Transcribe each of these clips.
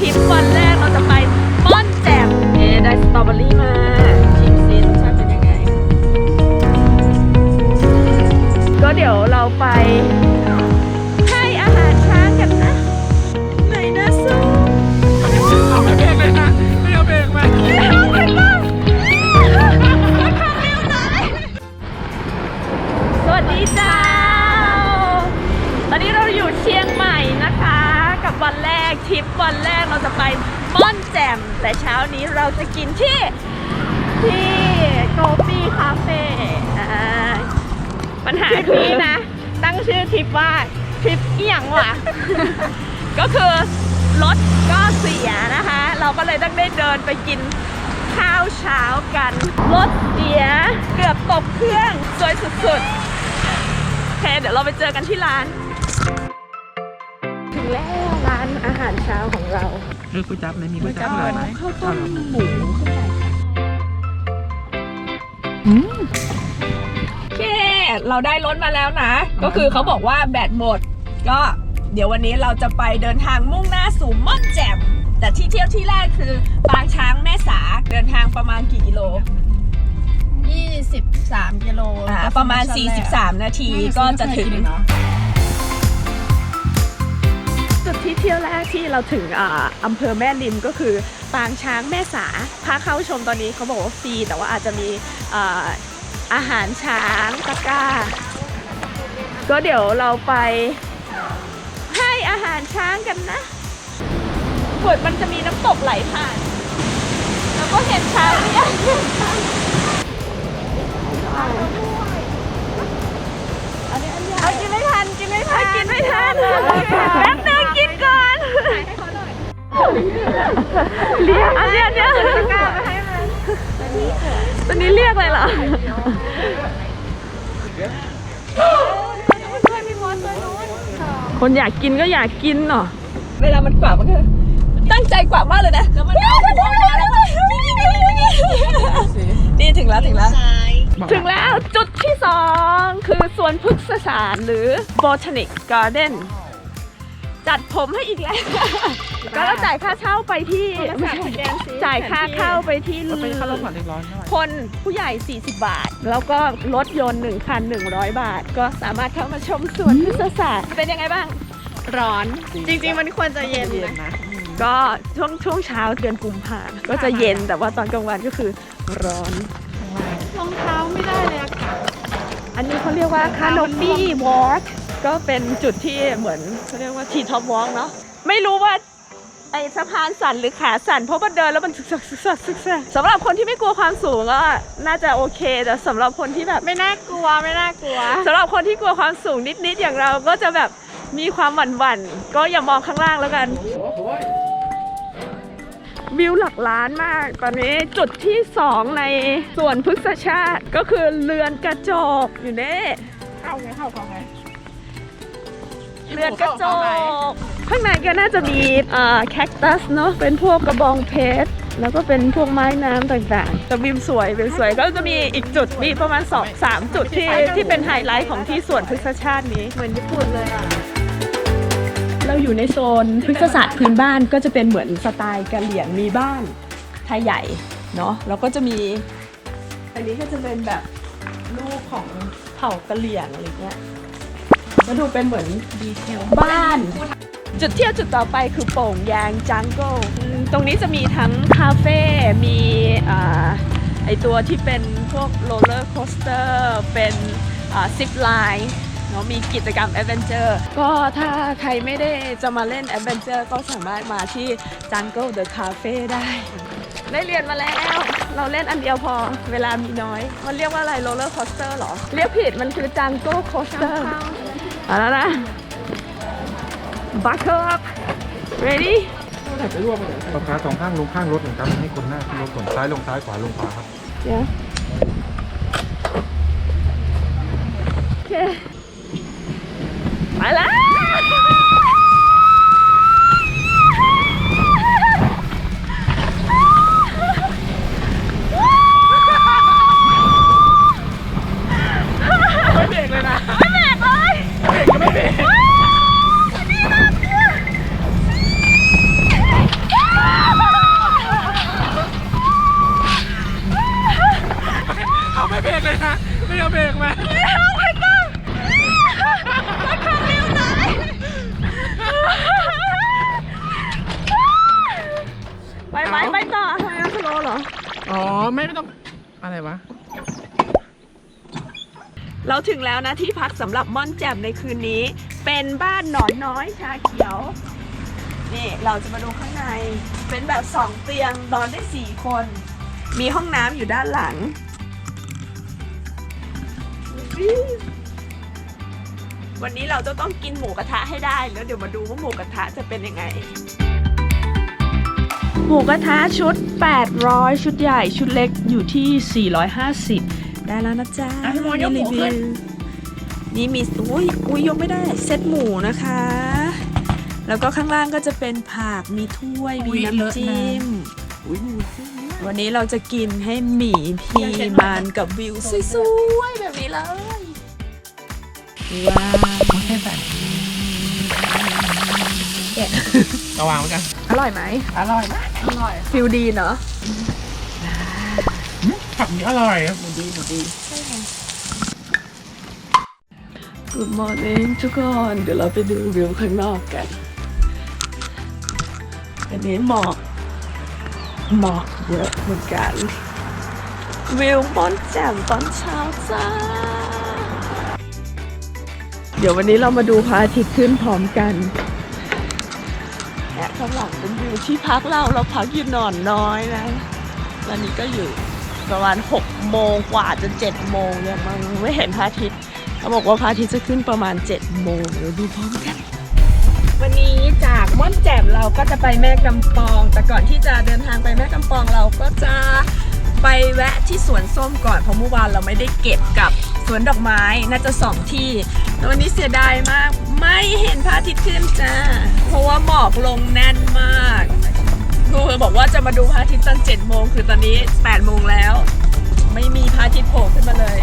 ทริปวันแรกเราจะไปป้อนแจมเอ๊ะได้สตรอเบอรี่มา ชิมซิรสชาติเป็นยังไง ก็เดี๋ยวเราไป รกทริปวันแรกเราจะไปม่อนแจ่มแต่เช้านี้เราจะกินที่ ที่โกปี้คาเฟ่อ่าปัญหาคือนี้นะ ตั้งชื่อทริปว่าทริปเอียงว่ะ ก็คือรถก็เสียนะคะ เราก็เลยต้องได้เดินไปกินข้าวเช้ากัน รถเสียเกือบตกเครื่องสวยสุดๆโอเคเดี๋ยวเราไปเจอกันที่ร้าน ถึงแล้วานอาหารเช้าของเราเออก๋วยจั๊บไหมมีก๋วยจั๊บเอาไหมข้าวต้มหมูขึ้นไปโอเค เราได้รถมาแล้วนะ ก็คือเขาบอกว่าแบตหมด ก็เดี๋ยววันนี้เราจะไปเดินทางมุ่งหน้าสู่ม่อนแจ่มแต่ที่เที่ยวที่แรกคือปางช้างแม่สาเดินทางประมาณกี่กิโล 23 กิโลอ่าประมาณ 43 นาทีก็จะถึงจุด ที่เที่ยวแรกที่เราถึงอ่าอำเภอแม่ริมก็คือปางช้างแม่สาพาเข้าชมตอนนี้เขาบอกว่าฟรีแต่ว่าอาจจะมีอ่าอาหารช้างตะกร้า ก็เดี๋ยวเราไปให้อาหารช้างกันนะเปิดมันจะมีน้ำตกไหลผ่าน แล้วก็เห็นช้างเนี่ยเอากินไม่ทันกินไม่ทันกินไม่ทันแป๊บนึงกินก่อน เรียกอันเนี้ยเนี่ยตอนนี้เรียกเลยเหรอคนอยากกินก็อยากกินเนาะเวลามันกว่าดมันก็ตั้งใจกว่ามากเลยนะแล้วมันเอาไปแล้วนี่ถึงแล้วถึงแล้ว ถึงแล้วจุดที่สองคือสวนพฤกษศาสตร์หรือ Botanic Garden จัดผมให้อีกแล้ว ก็เราจ่ายค่าเช่าไปที่ไม่ใช่จ่ายค่าเข้าไปที่เราไปค่ารถผ่อนเรียบร้อยเท่าไหร่คนผู้ใหญ่ 40 บาท แล้วก็รถยนต์1คัน100 บาท ก็สามารถเข้ามาชมสวนพฤกษศาสตร์เป็นยังไงบ้าง ร้อน จริง ๆ มันควรจะเย็นนะ ก็ช่วงช่วงเช้าเดือนกุมภาก็จะเย็นแต่ว่าตอนกลางวันก็คือร้อนรองเท้าไม่ได้เลยอะค่ะอันนี้เขาเรียกว่า Canopy Walk ก็ ก็เป็นจุดที่เหมือนเขาเรียกว่า T Top Walk เนาะไม่รู้ว่าไอสะพานสั่นหรือขาสั่นเพราะว่าเดินแล้วมันซึกซักซึกซักซึกซักสำหรับคนที่ไม่กลัวความสูงก็น่าจะโอเคแต่สำหรับคนที่แบบไม่น่ากลัวไม่น่ากลัวสำหรับคนที่กลัวความสูงนิดๆอย่างเราก็จะแบบมีความหวั่นๆก็อย่ามองข้างล่างแล้วกันวิวหลักล้านมาก ตอนนี้จุดที่ 2 ในสวนพฤกษชาติก็คือเรือนกระจกอยู่เน่เข้าไงเข้าเข้าไง เรือนกระจกข้างในก็น่าจะมีแคคตัสเนาะเป็นพวกกระบองเพชรแล้วก็เป็นพวกไม้น้ำต่างๆแต่วิวสวยวิวสวยก็จะมีอีกจุดมีประมาณสองสามจุดที่ที่เป็นไฮไลท์ของที่สวนพฤกษชาตินี้เหมือนญี่ปุ่นเลยอะเราอยู่ในโซนพฤกษศาสตร์พื้นบ้านก็จะเป็นเหมือนสไตล์กะเหรี่ยงมีบ้านไทยใหญ่เนาะแล้วก็จะมี อันนี้ก็จะเป็นแบบรูปของเผ่ากะเหรี่ยงอะไรเงี้ย แล้วดูเป็นเหมือนดีเทลบ้าน จุดเที่ยวจุดต่อไปคือโป่งยางจังเกิลตรงนี้จะมีทั้งคาเฟ่ มีอ่าไอตัวที่เป็นพวกโรลเลอร์โคสเตอร์ เป็นซิปไลน์เนาะมีกิจกรรมแอดเวนเจอร์ก็ถ้าใครไม่ได้จะมาเล่นแอดเวนเจอร์ก็สามารถมาที่ Jungle The Cafe ได้ ได้เรียนมาแล้ว เราเล่นอันเดียวพอเวลามีน้อย มันเรียกว่าอะไรโรลเลอร์โคสเตอร์หรอ เรียกผิดมันคือ Jungle Coaster เอาแล้วนะ Buckle up ready รองเท้าสองข้างลงข้างรถเหมือนกันให้คนหน้าขึ้นรถก่อนซ้ายลงซ้ายขวาลงขวาครับ Yeah. โอ๋อ ไม่ไม่ต้อง อะไรวะ เราถึงแล้วนะที่พักสำหรับม่อนแจ่มในคืนนี้ เป็นบ้านหนอนน้อยชาเขียว นี่เราจะมาดูข้างใน เป็นแบบสองเตียงนอนได้สี่คน มีห้องน้ำอยู่ด้านหลัง วันนี้เราจะต้องกินหมูกระทะให้ได้ แล้วเดี๋ยวมาดูว่าหมูกระทะจะเป็นยังไง หมูกระทะชุด 800 ชุดใหญ่ชุดเล็กอยู่ที่ 450 ได้แล้วนะจ๊ะอะพี่มอยกหมูขึ้น นี่มีอุ้ยอุ้ยยกไม่ได้ เซตหมูนะคะ แล้วก็ข้างล่างก็จะเป็นผักมีถ้วยอุ๊มียเลอะน้ำจิ้ม อุ้ยหมูวันนี้เราจะกินให้หมี่พีมันกับวิวสวยๆแบบนี้เลยว้าวแค่ใส่ระวังไว้กัน อร่อยไหมอร่อยมากฟิลดีเนาะผักนี้อร่อยหมูดีหมูดี Good morning ทุกคน เดี๋ยวเราไปดูวิวข้างนอกกัน อันนี้หมอก หมอกเยอะเหมือนกัน วิวม่อนแจ่มตอนเช้าจ้า เดี๋ยววันนี้เรามาดูพระอาทิตย์ขึ้นพร้อมกันและ ข้างหลังเป็นวิวที่พักเราเราพักอยู่หนอนน้อยนะแล้วนี้ก็อยู่ประมาณ6โมงกว่าจน7โมงเนี่ยมันไม่เห็นพระอาทิตย์เขาบอกว่าพระอาทิตย์จะขึ้นประมาณ7โมงเดี๋ยวดูพร้อมกันวันนี้จากม่อนแจ่มเราก็จะไปแม่กำปอง แต่ก่อนที่จะเดินทางไปแม่กำปองเราก็จะ ไปแวะที่สวนส้มก่อนเพราะเมื่อวานเราไม่ได้เก็บกับสวนดอกไม้น่าจะสองที่แต่วันนี้เสียดายมาก ไม่เห็นพระอาทิตย์ขึ้นจ้าเพราะว่าหมอกลงแน่นมากครูบอกว่าจะมาดูพระอาทิตย์ตอนเจ็ดโมงคือตอนนี้แปดโมงแล้ว ไม่มีพระอาทิตย์โผล่ขึ้นมาเลย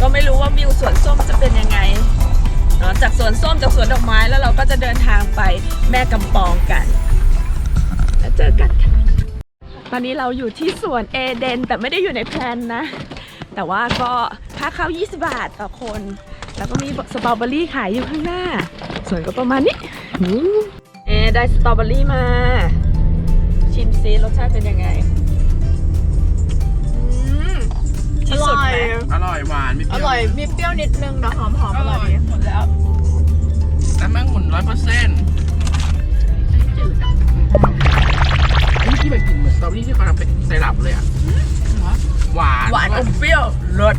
ก็ไม่รู้ว่าวิวสวนส้มจะเป็นยังไงเนอะจากสวนส้มจากสวนดอกไม้แล้วเราก็จะเดินทางไปแม่กำปองกันแล้วเจอกันค่ะ ตอนนี้เราอยู่ที่สวนเอเดนแต่ไม่ได้อยู่ในแพลนนะ แต่ว่าก็ค่าเข้า 20 บาทต่อคน แล้วก็มีสตรอเบอรี่ขายอยู่ข้างหน้า สวยก็ประมาณนี้อืมเอได้สตรอเบอรี่มา ชิมซีรสชาติเป็นยังไงอืมที่สุดไหมอร่อยหวานไม่เปอรี้ยวร่อย มีเปรี้ยวนิดนึงนะหอมหอมๆอร่อยดีหมดแล้วน้ำแม่งหมุนร้อยเปอร์เซ็นต์อันนี้ที่แบบกลิ่นเหมือนส ตรอเบอรี่ที่เขาทำเป็นไซรัปเลยอะหวานหวานอมเปรี้ยวรส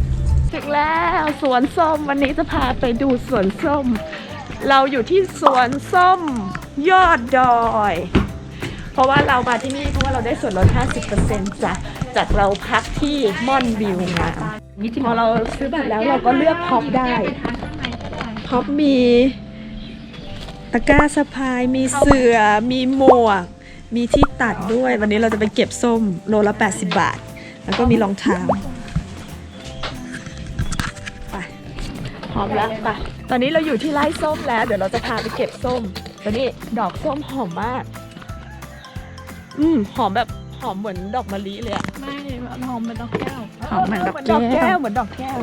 ถึงแล้วสวนส้มวันนี้จะพาไปดูสวนส้ม เราอยู่ที่สวนส้มยอดดอย เพราะว่าเรามาที่นี่เพราะว่าเราได้ส่วนลด 50%จากจากเราพักที่ม่อนวิวมาพอเราซื้อบัตรแล้วเราก็เลือกพ็อปได้พ็อปมีตะกร้าสะพายมีเสือมีหมวก มีที่ตัดด้วยวันนี้เราจะไปเก็บส้มโลละ 80 บาท แล้วก็มีรองเท้าไปพร้อมแล้วไปตอนนี้เราอยู่ที่ไร่ส้มแล้ว เดี๋ยวเราจะพาไปเก็บส้มตอนนี้ดอกส้มหอมมาก อืมหอมแบบหอมเหมือนดอกมะลิเลยอะไม่หอมเป็นดอกแก้วหอมเหมือนดอกแก้วเหมือนดอกแก้ว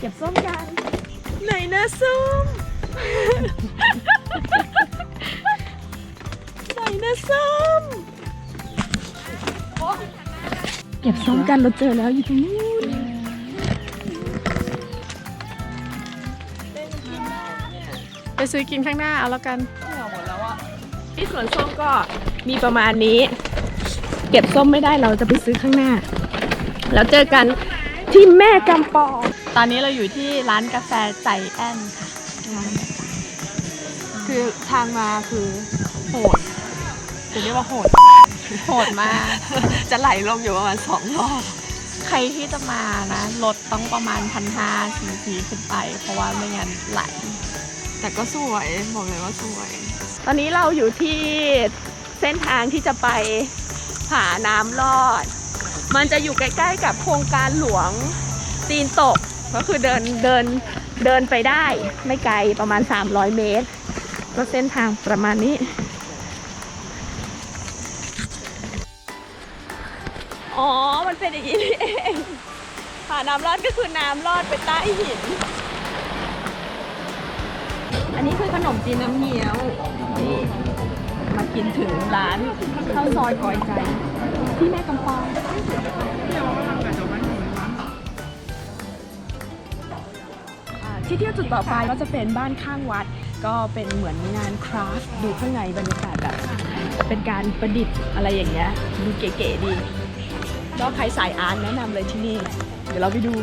เก็บส้มกันไหนนะส้มไหนนะ ส้ม เก็บส้มกันเราเจอแล้วอยู่ตรงนู้นไปซื้อกินข้างหน้าเอาแล้วกันที่สวนส้มก็มีประมาณนี้ เก็บส้มไม่ได้เราจะไปซื้อข้างหน้า แล้วเจอกันที่แม่กำปองตอนนี้เราอยู่ที่ร้านกาแฟใจแอนค่ะ คือทางมาคือโหด จะเรียกว่าโหด โหดมาก จะไหลลงอยู่ประมาณสองรอบ ใครที่จะมานะรถต้องประมาณพันห้าซีซีขึ้นไป เพราะว่าไม่งั้นไหล แต่ก็สวย บอกเลยว่าสวย ตอนนี้เราอยู่ที่เส้นทางที่จะไปผาน้ำลอด มันจะอยู่ใกล้ๆกับโครงการหลวงตีนตก ก็คือเดินเดินเดินไปได้ ไม่ไกลประมาณ 300 เมตร ก็เส้นทางประมาณนี้ อ๋อ มันเป็นอย่างนี้นี่เองผาน้ำลอดก็คือน้ำลอดไปใต้หิน อันนี้คือขนมจีนน้ำเงี้ยวนี่มากินถึงร้านข้าวซอยกอยใจที่แม่กำปองที่เที่ยวจุดต่อไปก็จะเป็นบ้านข้างวัด ก็เป็นเหมือนงานคราฟต์ดูข้างในบรรยากาศแบบเป็นการประดิษฐ์อะไรอย่างเงี้ยดูเก๋ๆดี ก็ใครสายอาร์ตแนะนำเลยที่นี่ เดี๋ยวเราไปดู